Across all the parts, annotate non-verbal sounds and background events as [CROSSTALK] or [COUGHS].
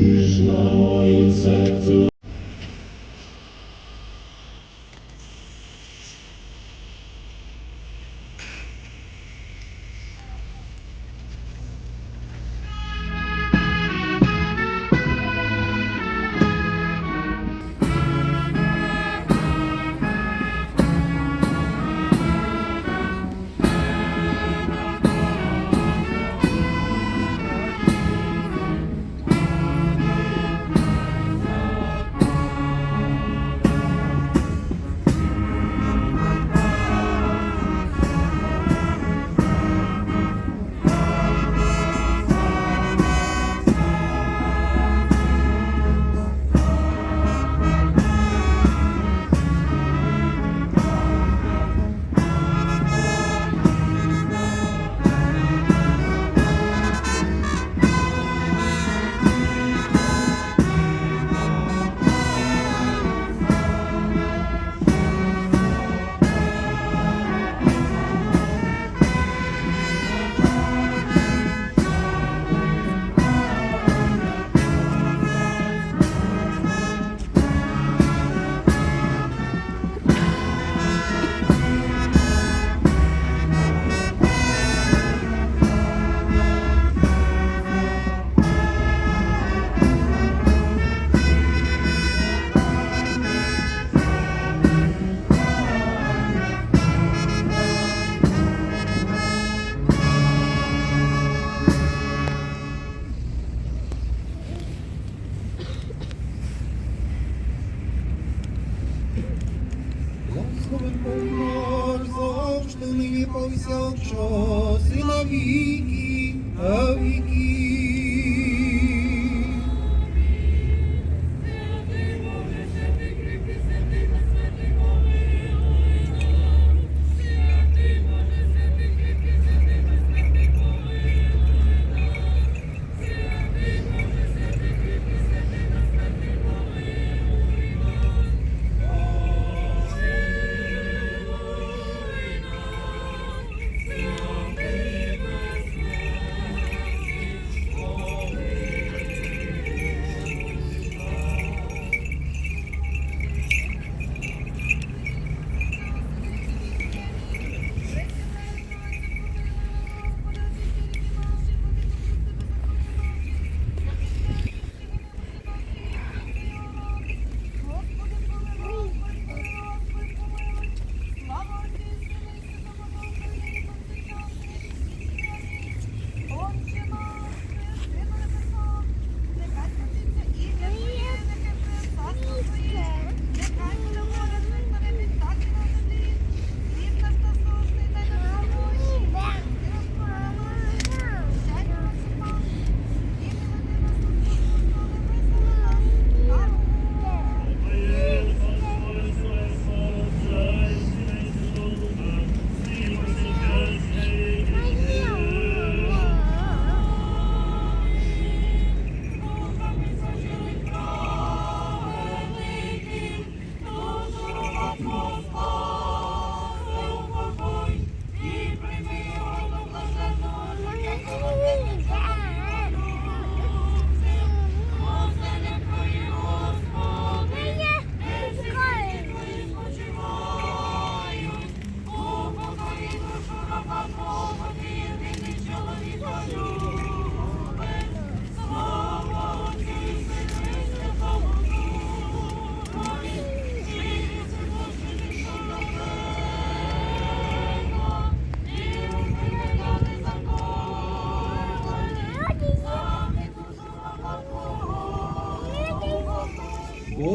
Krishna, Ojcze, Господь Бог наш, завжди нині повсякчас, і на віки.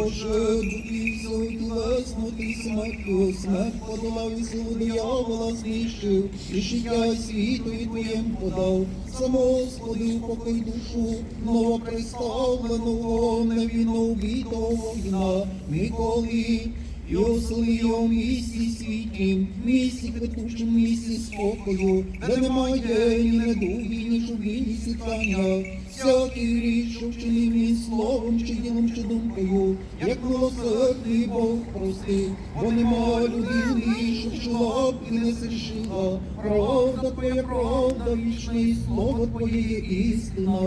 Боже, духів свою тілесну ти смерть подолав і силу диявола знищив, і життя світу і твоєм подав. Сам Господи, упокой душу, новоприставленого, невинно убитого воїна, Миколи, і осли його в місті світім, місті квитучим, місті спокою, де немає ні недуги, ні жуги, ні сітання. Всякий що вчинив він словом, чи ділом, чи думкою, як милосердний Бог прости, бо нема людини, що вчила б і не зрішила. Правда твоя, правда вічна, слово твоє є істина.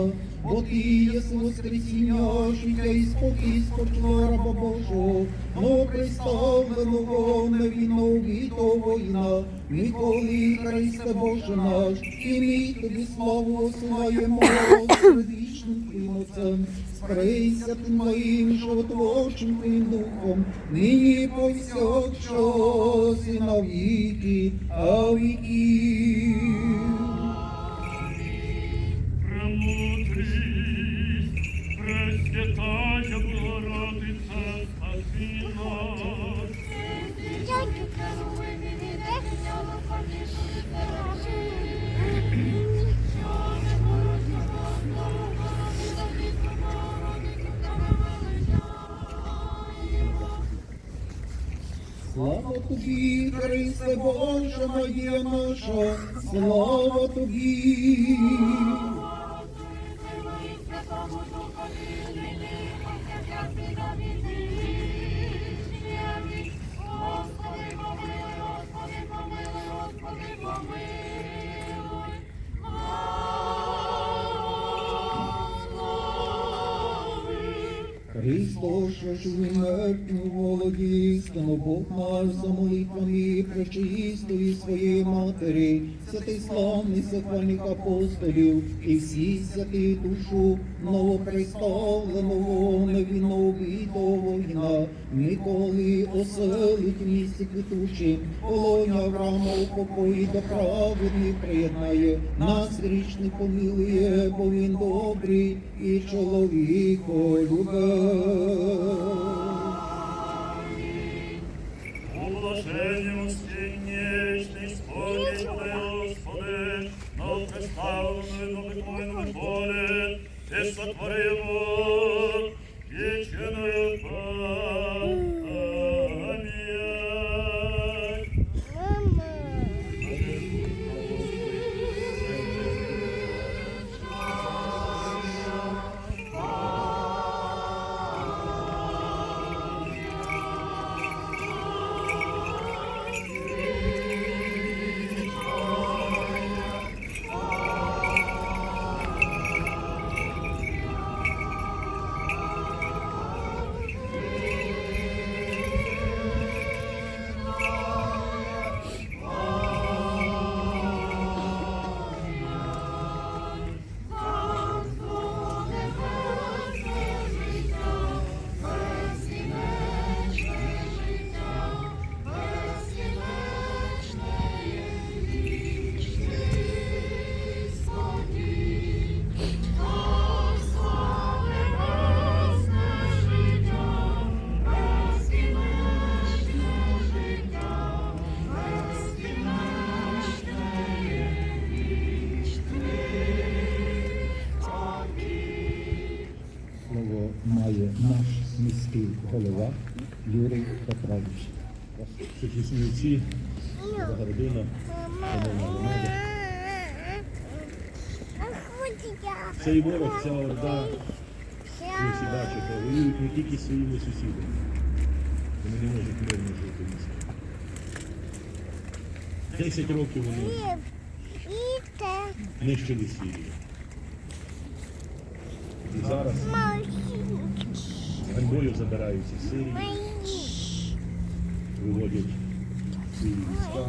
Бо ти єси воскресіння, життя і спокій, спочила раба Божого, но представленого невинно убитого воїна, Миколи Христе Боже наш, і ми тобі славу осилаємо перед вічним Твоїм Отцем. Сприйся ти моїм животворчим Твоїм духом, нині повсякчас і на віки, а. Тобі, Христе Боже, моє наша, слава тобі. Христос, що живий мертвий володі, істину Бог наш за молитвами пречистої своєї матері, святий славний захвальних апостолів і всі святі душу новоприставленого невинно убитого воїна, Миколи оселить в місті квітучим, полоня Авраама у покої до праведних приєднає, нас грішних помилує, бо він добрий і чоловіко любить. Блаженні усіннішний спокій, Господи, но представленою новикою волі, Ти сотворив вічною пам'ять. Софісниці, Загородина, громада. Цей ворог, ця орда, ви всі бачите, воюють не тільки своїми сусідами. Вони не можуть мирно жити в місті. Десять років вони нищили Сирію. І зараз ганьбою забираються Сирії, виводять свої війська,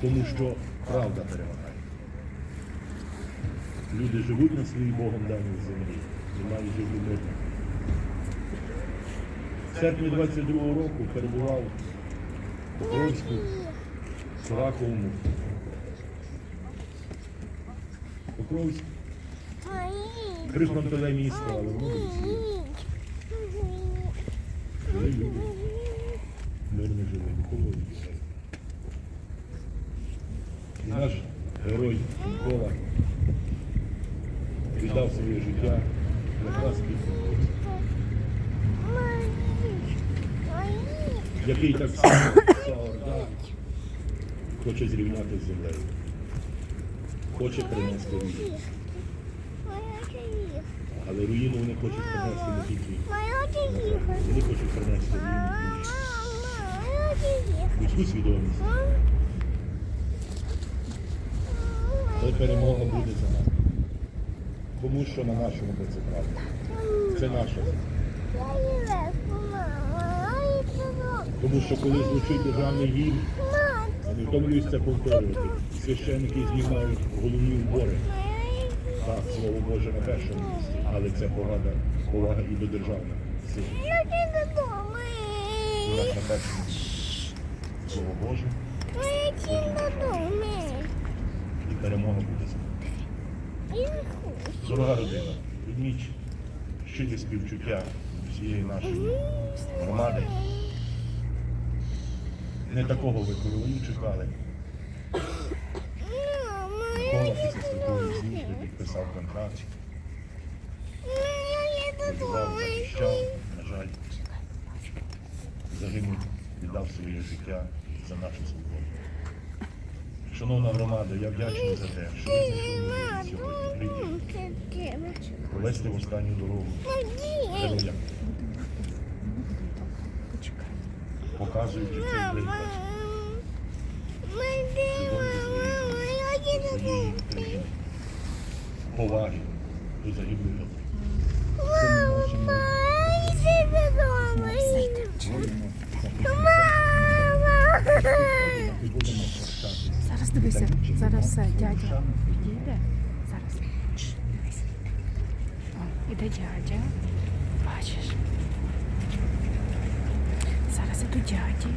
тому що правда перемагає. Люди живуть на своїй Богом даній землі і мають жити мирно. В серпні 22-го року перебував у Покровську, Сораковому. Покровськ прифронтове місто, але воно не світ. Жили люди. Мирно жили, нікого не біжали. І наш герой Микола віддав своє життя під Покровськ, який так само ця [COUGHS] орда хоче зрівняти з землею, хоче принести руїну. Але руїну вони хочуть принести не тільки. Вони хочуть принести руїну в людську свідомість. То перемога буде за нами. Тому що на нашому боці правда. Це наша. Тому що коли звучить державний гімн, я не втомлююсь це повторювати. Священники знімають головні убори. Так, слово Боже на першому місці, але це повага, повага і до державних сил. Урок на першому місці. Слово Боже і перемога буде за. Дорога родина, відміч щирі співчуття всієї нашої громади. Не такого ви коровою чекали. Микола після строкової служби підписав контракт, воював, на жаль, загинув, віддав своє життя за нашу свободу. Шановна громада, я вдячний за те, що ви знайшли сьогодні. Провести в останню дорогу героям, показуючи цей приклад. Своєї поваги до загиблих людей. І будемо прощатися. Зараз дивися, зараз дядя підійде. Зараз. Дивись. Іде дядя. Бачиш. Зараз іду дяді.